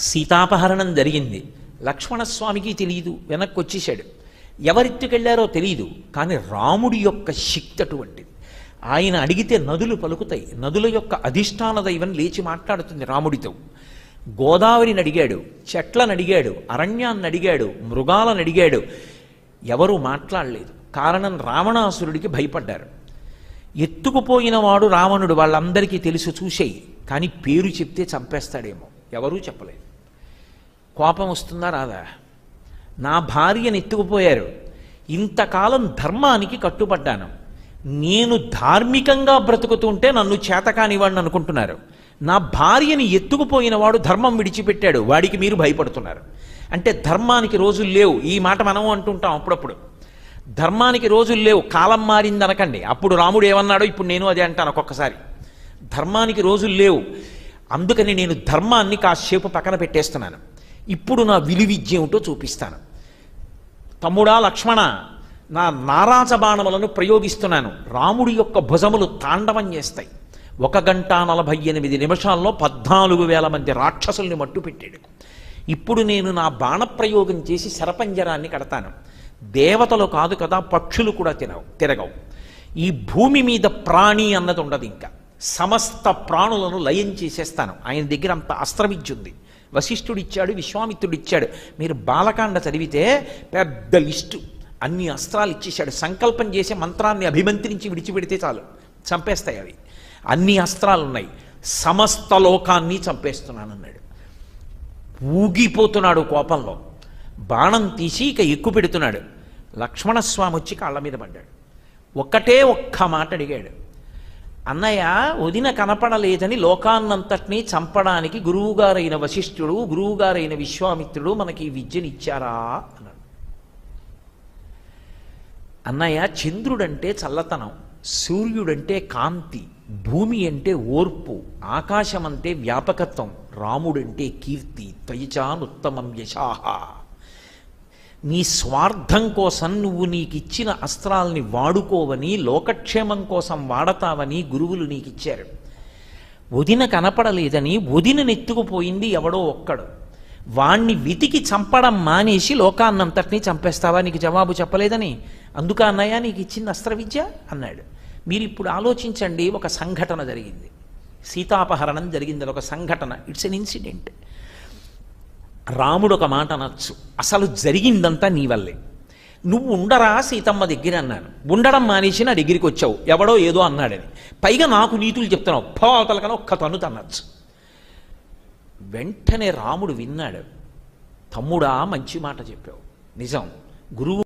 సీతాపహరణం జరిగింది. లక్ష్మణస్వామికి తెలియదు వెనక్కి వచ్చేసాడు ఎవరెత్తుకెళ్ళారో తెలియదు కానీ రాముడి యొక్క శక్తి అటువంటిది. ఆయన అడిగితే నదులు పలుకుతాయి. నదుల యొక్క అధిష్టాన దైవం లేచి మాట్లాడుతుంది రాముడితో. గోదావరిని అడిగాడు చెట్లను అడిగాడు అరణ్యాన్ని అడిగాడు మృగాలను అడిగాడు. ఎవరూ మాట్లాడలేదు. కారణం రావణాసురుడికి భయపడ్డారు. ఎత్తుకుపోయిన వాడు రావణుడు వాళ్ళందరికీ తెలుసు చూసేయి. కానీ పేరు చెప్తే చంపేస్తాడేమో. ఎవరూ చెప్పలేదు. కోపం వస్తుందా రాదా? నా భార్యని ఎత్తుకుపోయారు. ఇంతకాలం ధర్మానికి కట్టుబడ్డాను. నేను ధార్మికంగా బ్రతుకుతుంటే నన్ను చేతకానివాడిని అనుకుంటున్నారు. నా భార్యని ఎత్తుకుపోయిన వాడు ధర్మం విడిచిపెట్టాడు. వాడికి మీరు భయపడుతున్నారు. అంటే ధర్మానికి రోజులు లేవు. ఈ మాట మనం అంటుంటాం అప్పుడప్పుడు. ధర్మానికి రోజులు లేవు. కాలం మారింది అనకండి. అప్పుడు రాముడు ఏమన్నాడో ఇప్పుడు నేను అదే అంటాను ఒక్కొక్కసారి. ధర్మానికి రోజులు లేవు. అందుకని నేను ధర్మాన్ని కాసేపు పక్కన పెట్టేస్తున్నాను. ఇప్పుడు నా విలువిద్య ఏమిటో చూపిస్తాను. తమ్ముడా లక్ష్మణ నా నారాజ బాణములను ప్రయోగిస్తున్నాను. రాముడి యొక్క భుజములు తాండవం చేస్తాయి. ఒక గంట నలభై ఎనిమిది నిమిషాల్లో పద్నాలుగు వేల మంది రాక్షసుల్ని మట్టు పెట్టాడు. ఇప్పుడు నేను నా బాణప్రయోగం చేసి శరపంజరాన్ని కడతాను. దేవతలు కాదు కదా పక్షులు కూడా తినవు తిరగవు. ఈ భూమి మీద ప్రాణి అన్నది ఉండదు ఇంకా. సమస్త ప్రాణులను లయం చేసేస్తాను. ఆయన దగ్గర అంత అస్త్రవిద్య ఉంది. వశిష్ఠుడిచ్చాడు విశ్వామిత్రుడిచ్చాడు. మీరు బాలకాండ చదివితే పెద్ద లిస్టు. అన్ని అస్త్రాలు ఇచ్చేశాడు. సంకల్పం చేసే మంత్రాన్ని అభిమంత్రించి విడిచిపెడితే చాలు. చంపేస్తాయి అవి. అన్ని అస్త్రాలు ఉన్నాయి సమస్త లోకాన్ని చంపేస్తున్నానన్నాడు. ఊగిపోతున్నాడు కోపంలో. బాణం తీసి ఇక ఎక్కువ పెడుతున్నాడు. లక్ష్మణస్వామి వచ్చి కాళ్ళ మీద పడ్డాడు. ఒక్కటే ఒక్క మాట అడిగాడు. అన్నయ్య వదిన కనపడలేదని లోకాన్నంతటినీ చంపడానికి గురువుగారైన వశిష్ఠుడు గురువుగారైన విశ్వామిత్రుడు మనకి ఈ విద్యనిచ్చారా? అన్నాడు. అన్నయ్య చంద్రుడంటే చల్లతనం సూర్యుడంటే కాంతి భూమి అంటే ఓర్పు ఆకాశం అంటే వ్యాపకత్వం రాముడంటే కీర్తి త్వయచానుత్తమం యశాహ నీ స్వార్థం కోసం నువ్వు నీకిచ్చిన అస్త్రాల్ని వాడుకోవని లోకక్షేమం కోసం వాడతావని గురువులు నీకిచ్చారు. వదిన కనపడలేదని వదిననెత్తుకుపోయింది ఎవడో ఒక్కడు. వాణ్ణి వెతికి చంపడం మానేసి లోకాన్నంతటినీ చంపేస్తావా? నీకు జవాబు చెప్పలేదని. అందుక అన్నయ్య నీకు ఇచ్చింది అస్త్ర విద్య అన్నాడు. మీరు ఇప్పుడు ఆలోచించండి ఒక సంఘటన జరిగింది. సీతాపహరణం జరిగింది ఒక సంఘటన. It's an incident. రాముడు ఒక మాట అనొచ్చు. అసలు జరిగిందంతా నీ వల్లే. నువ్వు ఉండరా సీతమ్మ దగ్గర అన్నాను. ఉండడం మానేసి నా దగ్గరికి వచ్చావు. ఎవడో ఏదో అన్నాడని. పైగా నాకు నీతులు చెప్తున్నావు. పోతలకన ఒక్క తను తన్నచ్చు వెంటనే రాముడు విన్నాడు. తమ్ముడా మంచి మాట చెప్పావు. నిజం. గురువు